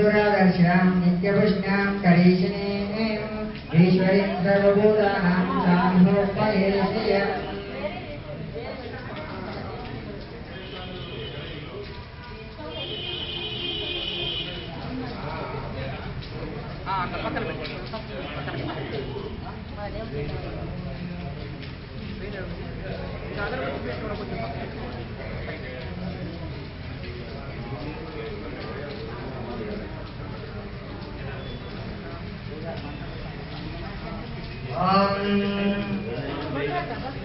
गन्धद्वारां दुरादर्शां नित्यपुष्णां करीशिनीम् ईश्वरीं सर्वभूतानां साम्भोपयेशयम्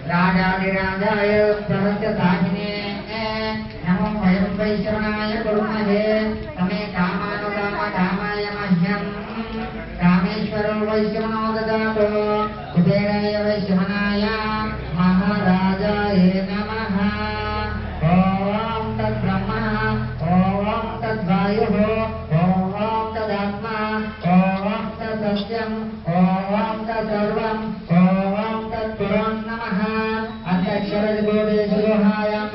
राजाधिराजाय प्रवृत्तसाहिने नमो वयं वैश्रवणाय कुर्महे तमे कामानुकाम कामाय मह्यम्। कामेश्वरो वैश्रवणो ददातु कुबेराय वैश्रवणाय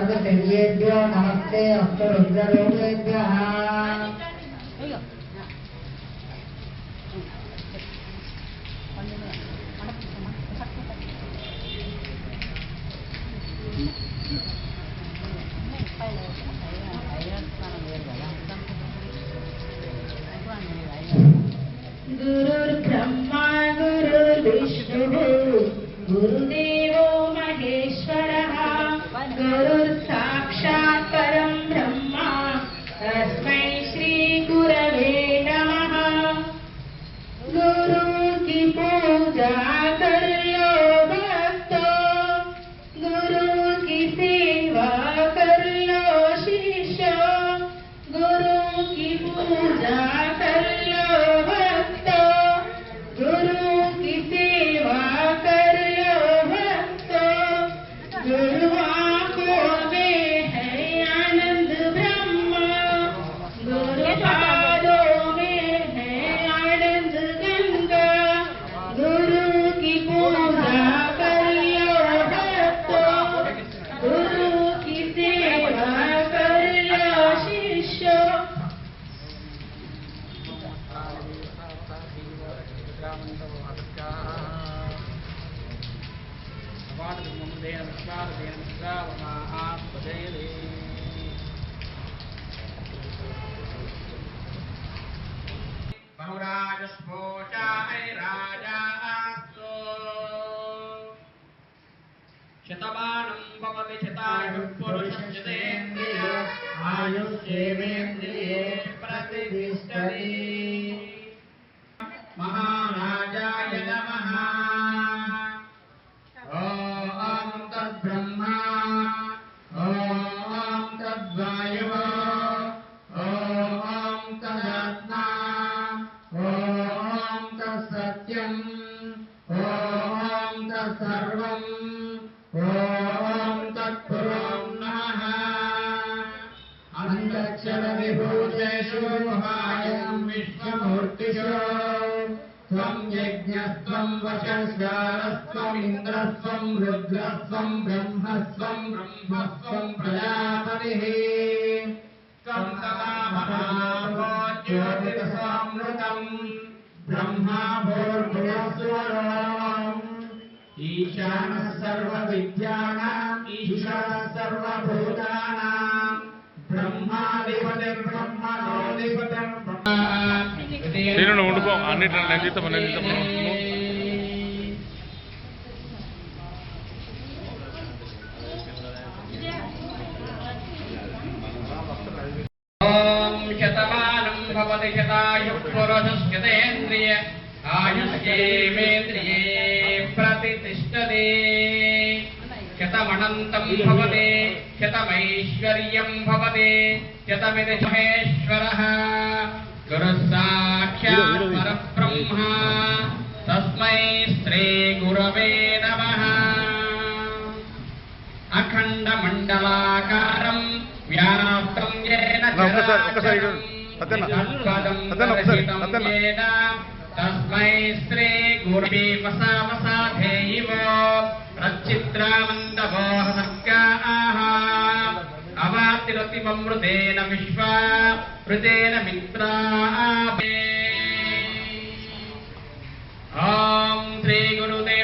सर्वशरीरेभ्यो नमस्ते अस्तु रुद्ररूपेभ्यः पुरुषस्यतेन्द्रिय आयुष्येवेन्द्रिये प्रतिष्ठति महाराजाय नमः ॐ तद्ब्रह्मा ॐ तद्वायुः ॐ तदात्मा ॐ तत्सत्यम् ॐ तत्सर्वम् योहायम् विश्वमूर्तिशो त्वम् यज्ञस्त्वम् वशस्वारस्त्वमिन्द्रस्त्वम् रुद्रस्त्वम् ब्रह्मस्त्वम् ब्रह्मस्त्वम् प्रजापतिः। ज्योतिरसामृतम् ब्रह्मा ईशानः सर्वविद्यानाम्, ईशानः सर्वभूतानाम्। దీనిని వండుకో అన్నిటిని నందితం నందితం వండుకో శతమానం భవతి శతాయు పురుషస్యతేంద్రియ ఆయుష్యేంద్రియే ప్రతిష్టదే శతమనంతం భవతే శతమైశ్వర్యం భవతే శతమిది మహేశ్వర गुरुसाक्षात् परब्रह्मा। तस्मै स्त्री गुरवे नवः अखण्डमण्डलाकारम् येन तस्मै श्रीगुरवे वसावसाधेयिव इव। प्रचिद्रामण्डभा అతన్న ఒకసారి, తద్గతం అతన్న. ఏన తస్మై శ్రీ గురువే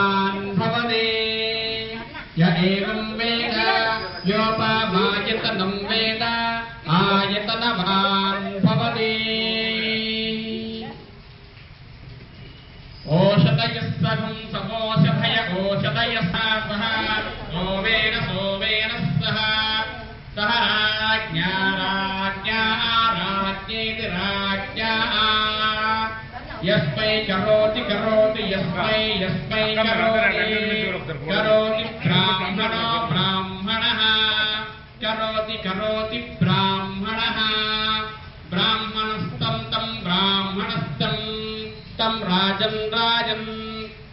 ओषधयः सखं समोषधय ओषधयः सोमेन सोमेन सह सह राज्ञा राज्ञा राज्ञेति राज्ञा यस्मै करोति करोति यस्मै यस्मै करोति करोति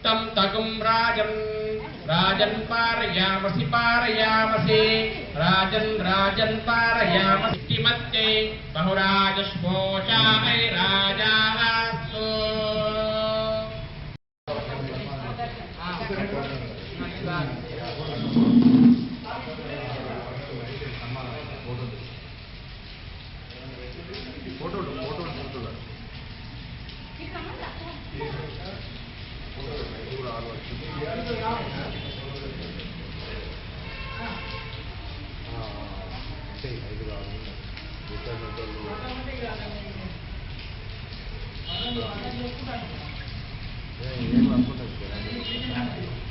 तं तगुं राजन्। राजन् पारयामसि पारयामसि। राजन् राजन् पारयामसि किमत्यै बहुराजस्पोषाय అంటే ఐదు కాదు. ఏం అనుకుంటారు